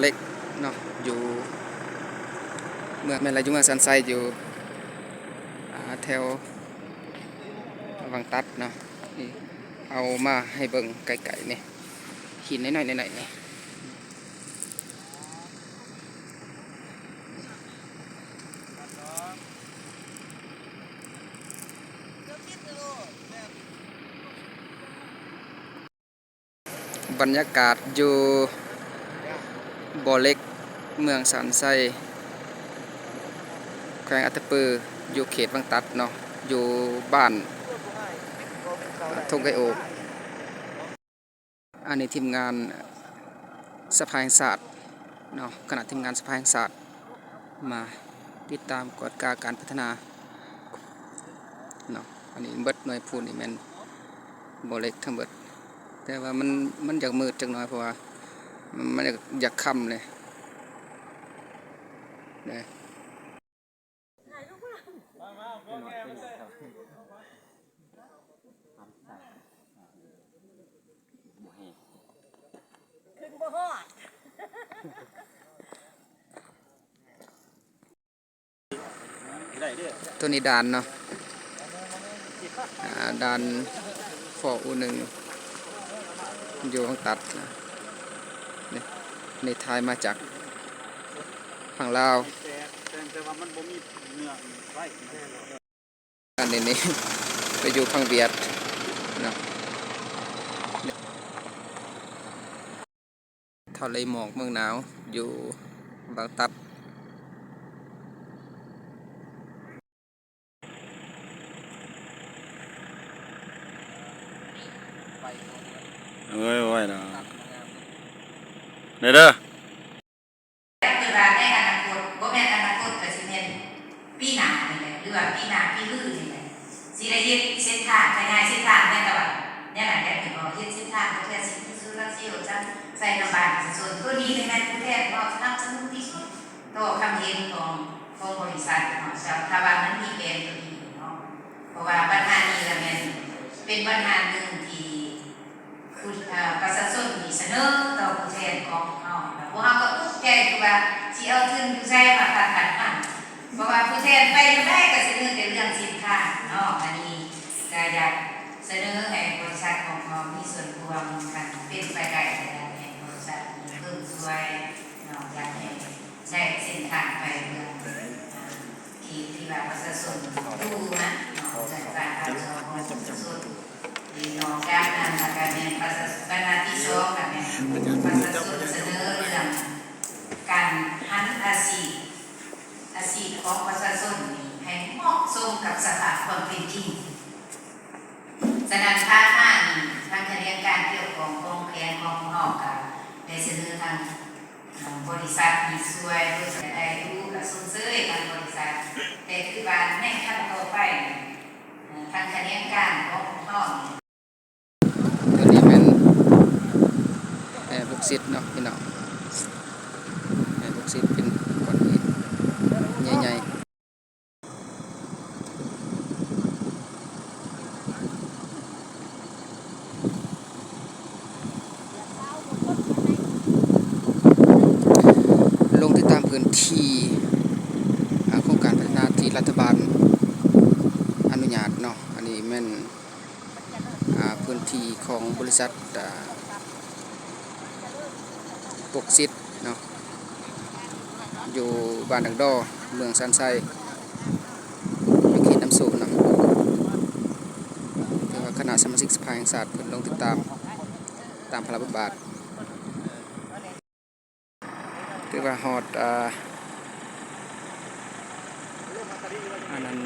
เล็กเนาะอยู่เมืองแม่ละยู่เมืองสันไซอยู่แถววังตัดเนาะเอามาให้เบิ่งไกลๆนี่หินน้อยๆๆนี่บรรยากาศอยู่ บ่อเล็ก เมืองสันไซแขวงอัตตปืออยู่เขตบางตัดเนาะอยู่บ้านทงไกโอกอันนี้ทีมงานสภาแห่งศาสตร์เนาะคณะทีมงานสภาแห่งศาสตร์มาติดตามกฎการการพัฒนาเนาะอันนี้เบิดหน่วยพูนนี่แมนบ่อเล็กทั้งเบิด แต่ว่ามันมันอยากมืดจังหน้อยเพราะว่า มันมันอยากอยากคำเลยนะขึ้นบ่ฮอดตัวนี้ดานเนาะดานฟออูหนึ่งอยู่ข้างตัดนะ นี่ในไทยมาจากฝั่งลาวแต่ว่ามันบ่มีเนื้อไฟอันนี้นี่ไปอยู่ฝั่งเวียดนะทะเลหมอกเมืองหนาวอยู่บางตับ เอ้ยโอ้ยนะ เด้อเด้อแต่คือว่าในอนาคตบ่แม่นอนาคตก็สิแม่นปีหน้านี่แหละหรือว่าปีหน้าปีลือนี่แหละสิได้เฮ็ดเส้นทางขยายเส้นทางในตะวันเนี่ยน่ะแกถึงบอกเฮ็ดเส้นทางเพื่อสิพิสูจน์รักสิวจังใส่ลำบากส่วนตัวนี้นี่แม่นผู้แทนก็สนับสนุนที่สุดต่อคำเห็นของของบริษัทเนาะชาวถ้าว่ามันมีแผนตัวนี้เนาะเพราะว่าปัญหานี้ละแม่นเป็นปัญหาหนึ่งที่คุณเอ่อประชา ว่าที่เอาทุนอยู่ใจมาตัดขัดมันเพราะว่าผู้แทนไปไม่ได้ก็เสนอแต่เรื่องสินค้าเนาะอันนี้ก็อยากเสนอให้บริษัทของเรามีส่วนร่วมกันเป็นไปได้แต่ละแห่บริษัทมีเพิ่มช่วยเนาะอยากให้ได้เส้นทางไปเรื่องที่ที่ว่าประชาชนดูนะเนาะจากการทำของประชาชน di no kanan makanya pasal kanati so kami pasal so เสนอเรื่องการหันอาชีพอา ชีพของประชาชนให้เหมาะสมกับสภาพความเป็นจริงฉะนั้นถ้าห้านี่ทางคณะการเกี่ยวของกองแผนของนอกกับได้เสนอทางบริษัทมีช่วยบริษัทได้รู้กับส่งเสริมทางบริษัท แต่คือว่าในขั้นต่อไปเนี่ยเอ่อทางคณะการของนอกตัวนี้เป็นแอบุกซิตเนาะพี่น้องแอบุกซิตเป็น ใหญ่ๆลงที่ตามพื้นที่โครงการพัฒนาที่รัฐบาลอนุญาตเนาะอันนี้แม่นพื้นที่ของบริษัทปกซิดเนาะ อยู่บ้านดังดอเมืองสันไซอยู่เขตน้ำสูงนาะแต่ว่าคณะสมาชิกสภาแห่งศาสตร์เพิ่นลงติดตามตามพระบทบาทถือว่าฮอดอ่าอันนั้น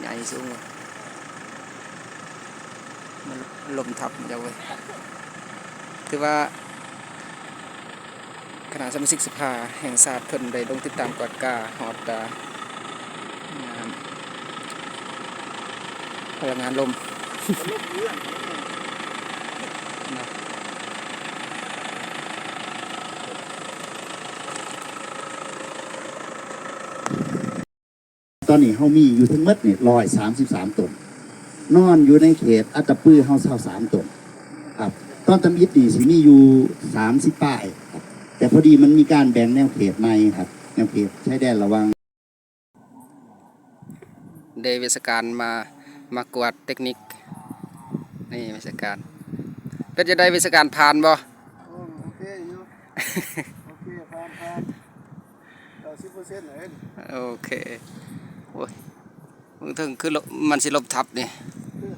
ใหญ่สูงว่ะมันลมทับมันจะเว้ยคือว่า คณะสมาชิกสภาแห่งศาสตร์เพิ่นได้ลงติดตามกอดกาฮอดอ่างานพลังงานลมตอนนี้เฮามีอยู่ทั้งหมดเนี่ยร้อยสามสิบสามตนนอนอยู่ในเขตอัตตปื้อเฮาเศร้าสามตนครับต้นตำอิดนี่สิมีอยู่สามสิบป้าย แต่พอดีมันมีการแบ่งแนวเขตใหม่ครับ แนวเขตชายแดนระหวังเดวิสการมามากวาดเทคนิค นี่วิศการเป็นจะได้วิศการผ่านบ่โอเคอยู่โอเคผ่านผ่านเก้าสิบเปอร์เซ็นต์เลยโอเคโอ้ยมึงถึงคือลบมันสิลบทับนี่คือ